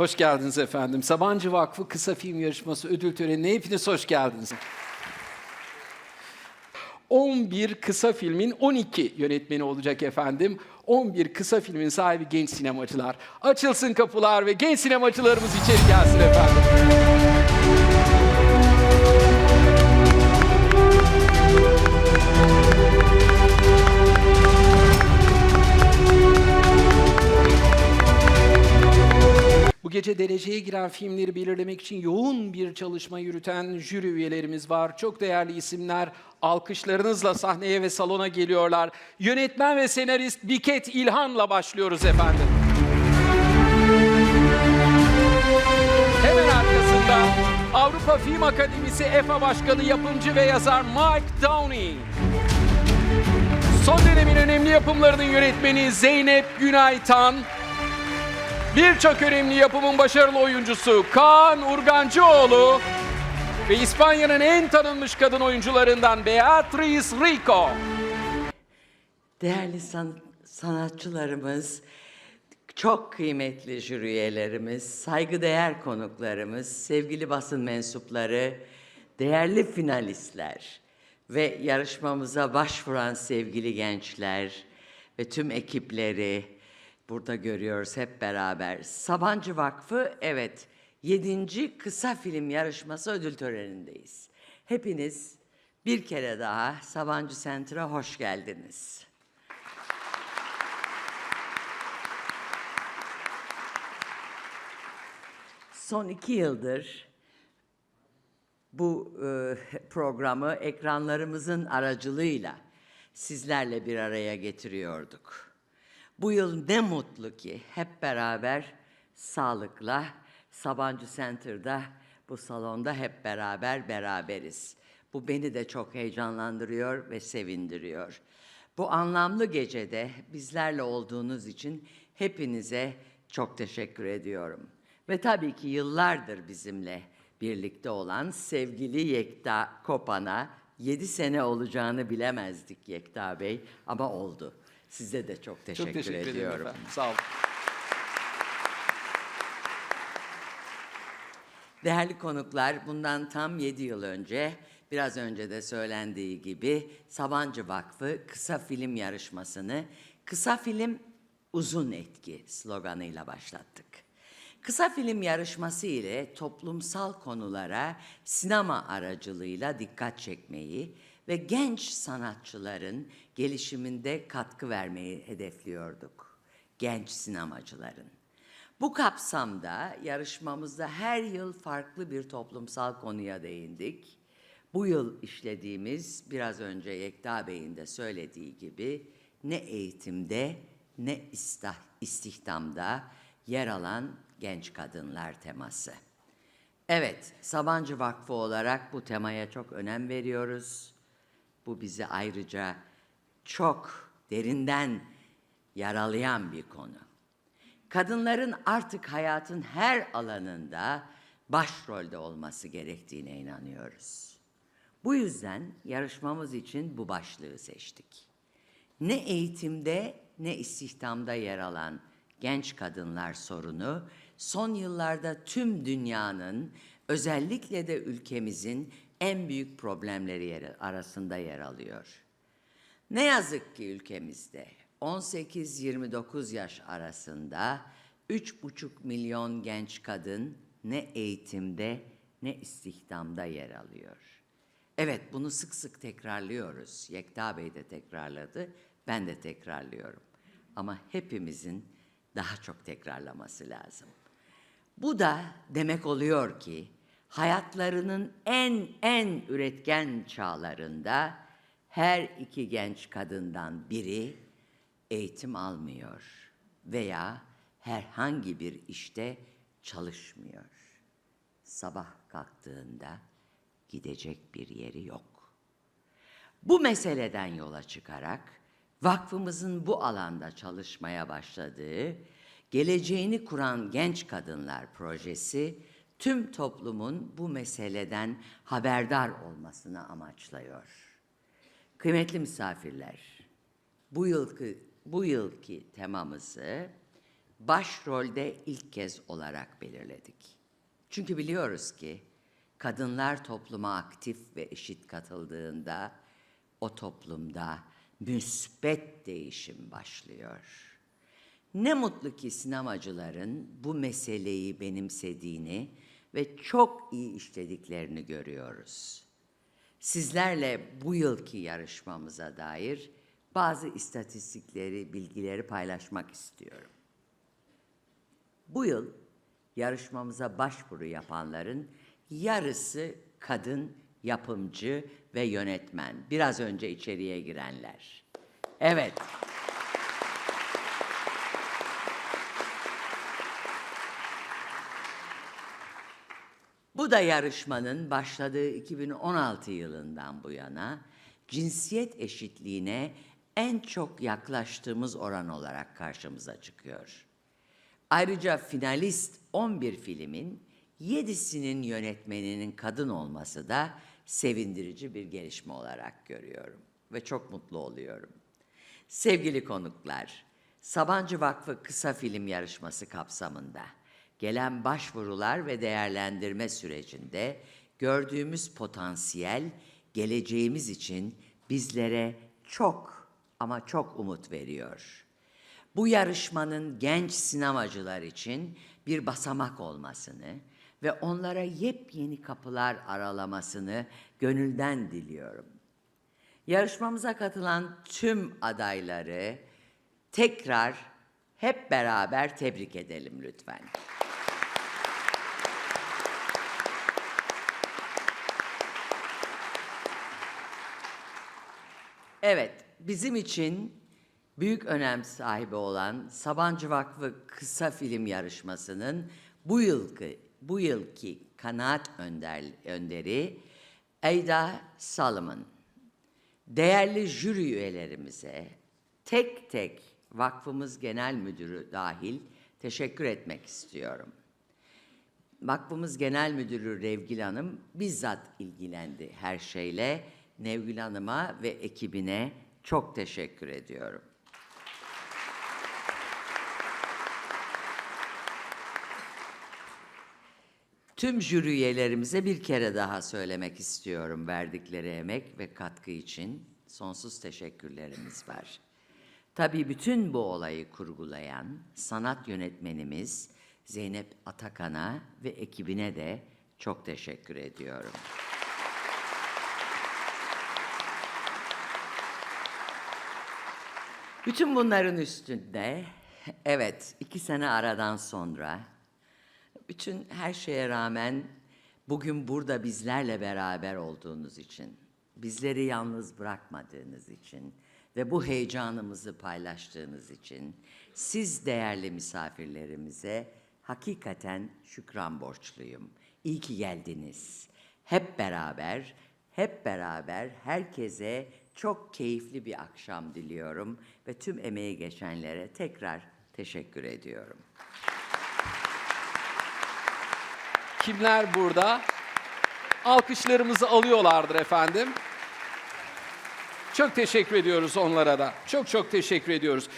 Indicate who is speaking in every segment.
Speaker 1: Hoş geldiniz efendim. Sabancı Vakfı Kısa Film Yarışması ödül törenine hepiniz hoş geldiniz. 11 kısa filmin 12 yönetmeni olacak efendim. 11 kısa filmin sahibi genç sinemacılar. Açılsın kapılar ve genç sinemacılarımız içeri gelsin efendim. Bu gece dereceye giren filmleri belirlemek için yoğun bir çalışma yürüten jüri üyelerimiz var. Çok değerli isimler alkışlarınızla sahneye ve salona geliyorlar. Yönetmen ve senarist Biket İlhan'la başlıyoruz efendim. Hemen arkasında Avrupa Film Akademisi EFA Başkanı Yapımcı ve yazar Mike Downey. Son dönemin önemli yapımlarının yönetmeni Zeynep Günaytan. Birçok önemli yapımın başarılı oyuncusu Kaan Urgancıoğlu ve İspanya'nın en tanınmış kadın oyuncularından Beatriz Rico.
Speaker 2: Değerli san- sanatçılarımız, çok kıymetli jüri saygıdeğer konuklarımız, sevgili basın mensupları, değerli finalistler ve yarışmamıza başvuran sevgili gençler ve tüm ekipleri burada görüyoruz hep beraber. Sabancı Vakfı evet 7. kısa film yarışması ödül törenindeyiz. Hepiniz bir kere daha Sabancı Center'a hoş geldiniz. Son iki yıldır bu e, programı ekranlarımızın aracılığıyla sizlerle bir araya getiriyorduk. Bu yıl ne mutlu ki hep beraber sağlıkla Sabancı Center'da bu salonda hep beraber beraberiz. Bu beni de çok heyecanlandırıyor ve sevindiriyor. Bu anlamlı gecede bizlerle olduğunuz için hepinize çok teşekkür ediyorum. Ve tabii ki yıllardır bizimle birlikte olan sevgili Yekta Kopan'a 7 sene olacağını bilemezdik Yekta Bey ama oldu. Size de çok teşekkür,
Speaker 1: Çok teşekkür ederim
Speaker 2: ediyorum.
Speaker 1: efendim. Sağ olun.
Speaker 2: Değerli konuklar, bundan tam 7 yıl önce, biraz önce de söylendiği gibi Sabancı Vakfı kısa film yarışmasını Kısa Film Uzun Etki sloganıyla başlattık. Kısa film yarışması ile toplumsal konulara sinema aracılığıyla dikkat çekmeyi ve genç sanatçıların gelişiminde katkı vermeyi hedefliyorduk. Genç sinemacıların. Bu kapsamda yarışmamızda her yıl farklı bir toplumsal konuya değindik. Bu yıl işlediğimiz biraz önce Yekta Bey'in de söylediği gibi ne eğitimde ne istihdamda yer alan genç kadınlar teması. Evet, Sabancı Vakfı olarak bu temaya çok önem veriyoruz. Bu bizi ayrıca çok derinden yaralayan bir konu kadınların artık hayatın her alanında başrolde olması gerektiğine inanıyoruz. Bu yüzden yarışmamız için bu başlığı seçtik. Ne eğitimde ne istihdamda yer alan genç kadınlar sorunu son yıllarda tüm dünyanın özellikle de ülkemizin en büyük problemleri yer- arasında yer alıyor. Ne yazık ki ülkemizde 18-29 yaş arasında 3,5 milyon genç kadın ne eğitimde ne istihdamda yer alıyor. Evet bunu sık sık tekrarlıyoruz. Yekta Bey de tekrarladı, ben de tekrarlıyorum. Ama hepimizin daha çok tekrarlaması lazım. Bu da demek oluyor ki hayatlarının en en üretken çağlarında her iki genç kadından biri eğitim almıyor veya herhangi bir işte çalışmıyor. Sabah kalktığında gidecek bir yeri yok. Bu meseleden yola çıkarak vakfımızın bu alanda çalışmaya başladığı Geleceğini Kuran Genç Kadınlar projesi tüm toplumun bu meseleden haberdar olmasını amaçlıyor. Kıymetli misafirler, bu yılki bu yılki temamızı başrolde ilk kez olarak belirledik. Çünkü biliyoruz ki kadınlar topluma aktif ve eşit katıldığında o toplumda müspet değişim başlıyor. Ne mutlu ki sinemacıların bu meseleyi benimsediğini ve çok iyi işlediklerini görüyoruz. Sizlerle bu yılki yarışmamıza dair bazı istatistikleri, bilgileri paylaşmak istiyorum. Bu yıl yarışmamıza başvuru yapanların yarısı kadın yapımcı ve yönetmen. Biraz önce içeriye girenler. Evet. Bu da yarışmanın başladığı 2016 yılından bu yana cinsiyet eşitliğine en çok yaklaştığımız oran olarak karşımıza çıkıyor. Ayrıca finalist 11 filmin 7'sinin yönetmeninin kadın olması da sevindirici bir gelişme olarak görüyorum ve çok mutlu oluyorum. Sevgili konuklar, Sabancı Vakfı Kısa Film Yarışması kapsamında gelen başvurular ve değerlendirme sürecinde gördüğümüz potansiyel geleceğimiz için bizlere çok ama çok umut veriyor. Bu yarışmanın genç sinemacılar için bir basamak olmasını ve onlara yepyeni kapılar aralamasını gönülden diliyorum. Yarışmamıza katılan tüm adayları tekrar hep beraber tebrik edelim lütfen. Evet, bizim için büyük önem sahibi olan Sabancı Vakfı Kısa Film Yarışması'nın bu yılki bu yılki kanaat önder, önderi Eyda Salomon. Değerli jüri üyelerimize tek tek vakfımız genel müdürü dahil teşekkür etmek istiyorum. Vakfımız Genel Müdürü Revgil Hanım bizzat ilgilendi her şeyle. Nevgül Hanım'a ve ekibine çok teşekkür ediyorum. Tüm jüri üyelerimize bir kere daha söylemek istiyorum verdikleri emek ve katkı için sonsuz teşekkürlerimiz var. Tabii bütün bu olayı kurgulayan sanat yönetmenimiz Zeynep Atakan'a ve ekibine de çok teşekkür ediyorum. Bütün bunların üstünde, evet iki sene aradan sonra, bütün her şeye rağmen bugün burada bizlerle beraber olduğunuz için, bizleri yalnız bırakmadığınız için ve bu heyecanımızı paylaştığınız için, siz değerli misafirlerimize hakikaten şükran borçluyum. İyi ki geldiniz. Hep beraber, hep beraber herkese çok keyifli bir akşam diliyorum ve tüm emeği geçenlere tekrar teşekkür ediyorum.
Speaker 1: Kimler burada? Alkışlarımızı alıyorlardır efendim. Çok teşekkür ediyoruz onlara da. Çok çok teşekkür ediyoruz.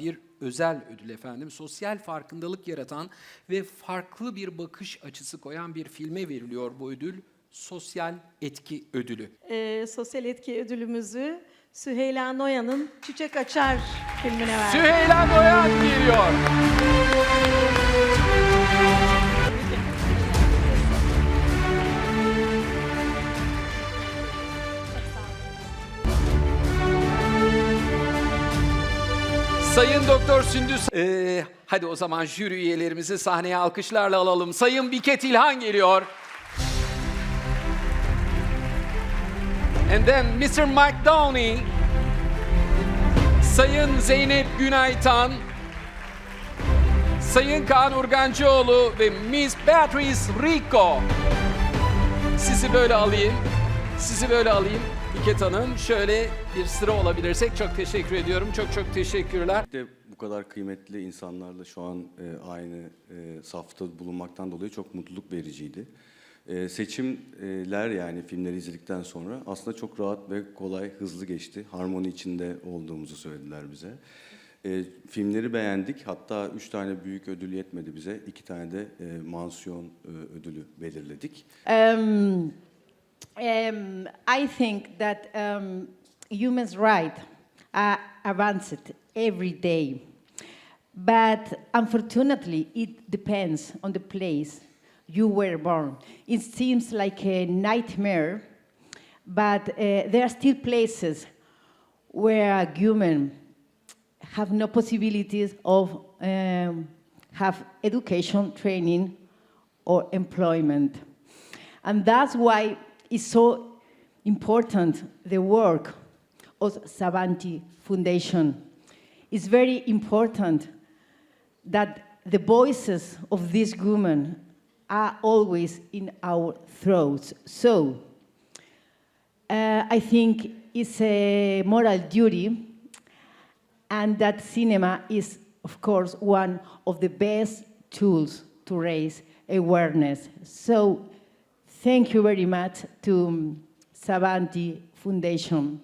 Speaker 1: Bir özel ödül efendim. Sosyal farkındalık yaratan ve farklı bir bakış açısı koyan bir filme veriliyor bu ödül. Sosyal etki ödülü.
Speaker 3: e, sosyal etki ödülümüzü Süheyla Noyan'ın Çiçek Açar filmine verdik.
Speaker 1: Süheyla Noyan geliyor. Sayın Doktor Sündüz, Ee, hadi o zaman jüri üyelerimizi sahneye alkışlarla alalım. Sayın Biket İlhan geliyor. And then Mr. Mike Downey, Sayın Zeynep Günaytan, Sayın Kaan Urgancıoğlu ve Miss Beatrice Rico. Sizi böyle alayım. Sizi böyle alayım. Biket Hanım şöyle bir sıra olabilirsek çok teşekkür ediyorum. Çok çok teşekkürler.
Speaker 4: de bu kadar kıymetli insanlarla şu an e, aynı e, safta bulunmaktan dolayı çok mutluluk vericiydi. E, seçimler yani filmleri izledikten sonra aslında çok rahat ve kolay, hızlı geçti. Harmoni içinde olduğumuzu söylediler bize. E, filmleri beğendik. Hatta üç tane büyük ödül yetmedi bize. İki tane de e, mansiyon e, ödülü belirledik.
Speaker 5: Um, um, I think that um, humans' rights are advanced every day, but unfortunately, it depends on the place you were born. It seems like a nightmare, but uh, there are still places where human have no possibilities of um, have education, training, or employment. And that's why it's so important the work of Savanti Foundation. It's very important that the voices of these women are always in our throats. So uh, I think it's a moral duty, and that cinema is, of course, one of the best tools to raise awareness. So thank you very much to um, Savanti Foundation.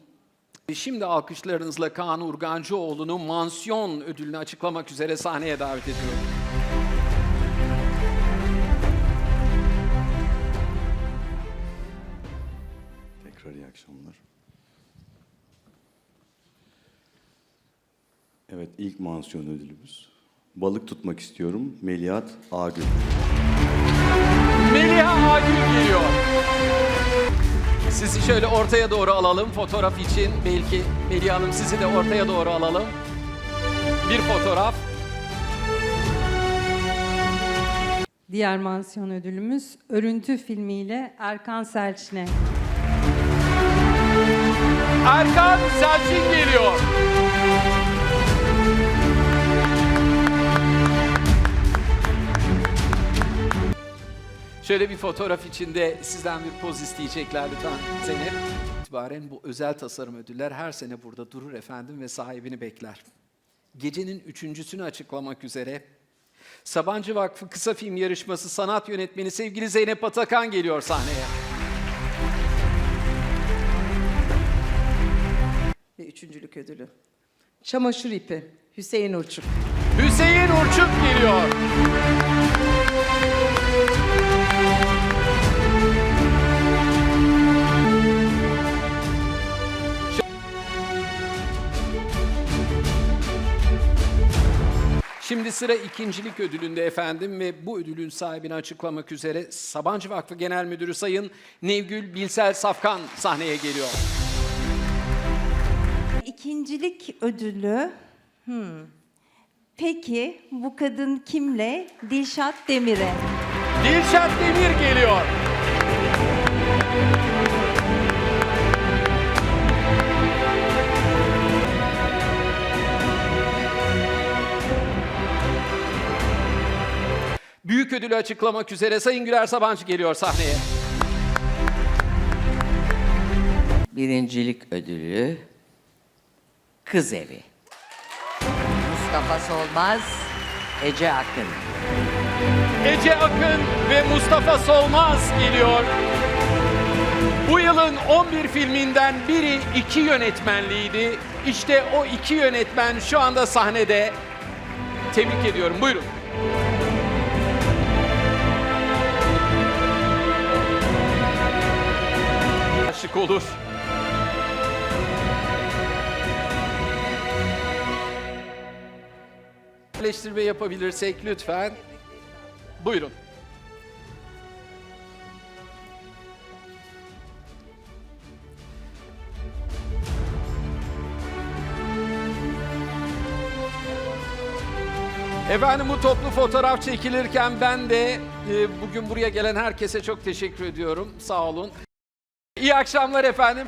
Speaker 1: Şimdi alkışlarınızla Kaan Urgancıoğlu'nu mansiyon ödülünü açıklamak üzere sahneye davet ediyorum.
Speaker 4: Tekrar iyi akşamlar. Evet, ilk mansiyon ödülümüz. Balık tutmak istiyorum. Melihat Agül.
Speaker 1: Meliha Agül geliyor. Sizi şöyle ortaya doğru alalım fotoğraf için. Belki Meliha Hanım sizi de ortaya doğru alalım. Bir fotoğraf.
Speaker 6: Diğer mansiyon ödülümüz Örüntü filmiyle Erkan Selçin'e.
Speaker 1: Erkan Selçin geliyor. Şöyle bir fotoğraf içinde sizden bir poz isteyecekler lütfen Zeynep. İtibaren bu özel tasarım ödüller her sene burada durur efendim ve sahibini bekler. Gecenin üçüncüsünü açıklamak üzere Sabancı Vakfı Kısa Film Yarışması sanat yönetmeni sevgili Zeynep Atakan geliyor sahneye.
Speaker 7: Üçüncülük ödülü. Çamaşır ipi Hüseyin Uçuk.
Speaker 1: Hüseyin Urçuk geliyor. Şimdi sıra ikincilik ödülünde efendim ve bu ödülün sahibini açıklamak üzere Sabancı Vakfı Genel Müdürü Sayın Nevgül Bilsel Safkan sahneye geliyor.
Speaker 8: İkincilik ödülü. Hmm. Peki bu kadın kimle? Dilşat Demir'e.
Speaker 1: Dilşat Demir geliyor. Büyük ödülü açıklamak üzere Sayın Güler Sabancı geliyor sahneye.
Speaker 2: Birincilik ödülü Kız Evi. Mustafa Solmaz, Ece Akın.
Speaker 1: Ece Akın ve Mustafa Solmaz geliyor. Bu yılın 11 filminden biri iki yönetmenliğiydi. İşte o iki yönetmen şu anda sahnede. Tebrik ediyorum. Buyurun. Aşık olur. Eleştirme yapabilirsek lütfen. Buyurun. Efendim bu toplu fotoğraf çekilirken ben de e, bugün buraya gelen herkese çok teşekkür ediyorum. Sağ olun. İyi akşamlar efendim.